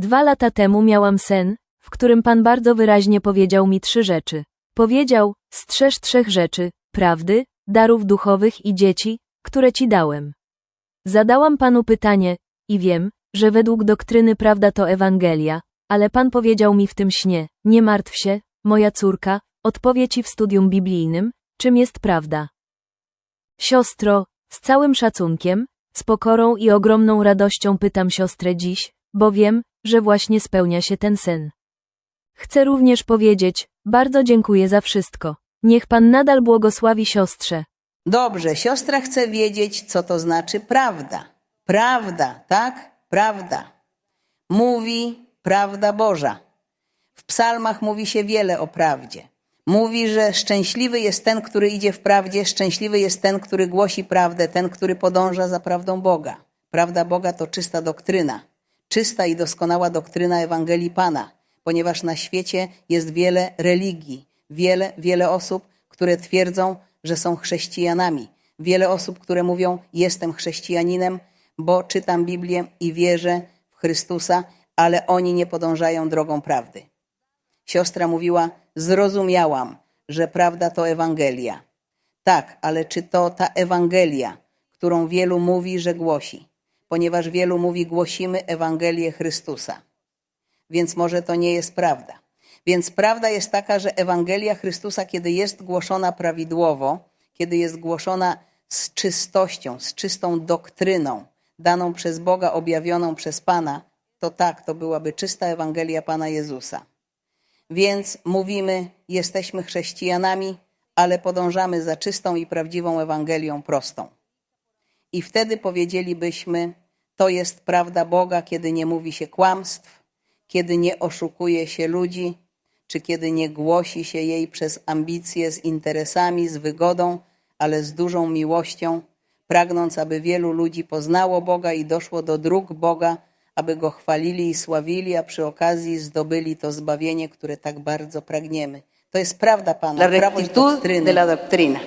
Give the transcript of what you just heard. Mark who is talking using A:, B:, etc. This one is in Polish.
A: Dwa lata temu miałam sen, w którym Pan bardzo wyraźnie powiedział mi trzy rzeczy. Powiedział, strzeż trzech rzeczy, prawdy, darów duchowych i dzieci, które Ci dałem. Zadałam Panu pytanie, i wiem, że według doktryny prawda to Ewangelia, ale Pan powiedział mi w tym śnie, nie martw się, moja córka, odpowie Ci w studium biblijnym, czym jest prawda. Siostro, z całym szacunkiem, z pokorą i ogromną radością pytam siostrę dziś, bo wiem, że właśnie spełnia się ten sen. Chcę również powiedzieć, bardzo dziękuję za wszystko. Niech Pan nadal błogosławi siostrze.
B: Dobrze, siostra chce wiedzieć, co to znaczy prawda. Prawda, tak? Prawda. Mówi prawda Boża. W psalmach mówi się wiele o prawdzie. Mówi, że szczęśliwy jest ten, który idzie w prawdzie, szczęśliwy jest ten, który głosi prawdę, ten, który podąża za prawdą Boga. Prawda Boga to czysta doktryna, czysta i doskonała doktryna Ewangelii Pana, ponieważ na świecie jest wiele religii, wiele, wiele osób, które twierdzą, że są chrześcijanami. Wiele osób, które mówią: Jestem chrześcijaninem, bo czytam Biblię i wierzę w Chrystusa, ale oni nie podążają drogą prawdy. Siostra mówiła: Zrozumiałam, że prawda to Ewangelia. Tak, ale czy to ta Ewangelia, którą wielu mówi, że głosi? Ponieważ wielu mówi, głosimy Ewangelię Chrystusa. Więc może to nie jest prawda. Więc prawda jest taka, że Ewangelia Chrystusa, kiedy jest głoszona prawidłowo, kiedy jest głoszona z czystością, z czystą doktryną, daną przez Boga, objawioną przez Pana, to tak, to byłaby czysta Ewangelia Pana Jezusa. Więc mówimy, jesteśmy chrześcijanami, ale podążamy za czystą i prawdziwą Ewangelią prostą. I wtedy powiedzielibyśmy, to jest prawda Boga, kiedy nie mówi się kłamstw, kiedy nie oszukuje się ludzi, czy kiedy nie głosi się jej przez ambicje z interesami, z wygodą, ale z dużą miłością, pragnąc, aby wielu ludzi poznało Boga i doszło do dróg Boga, aby Go chwalili i sławili, a przy okazji zdobyli to zbawienie, które tak bardzo pragniemy. To jest prawda Pana,
C: La
B: prawość doktryny.
C: de la doctrina.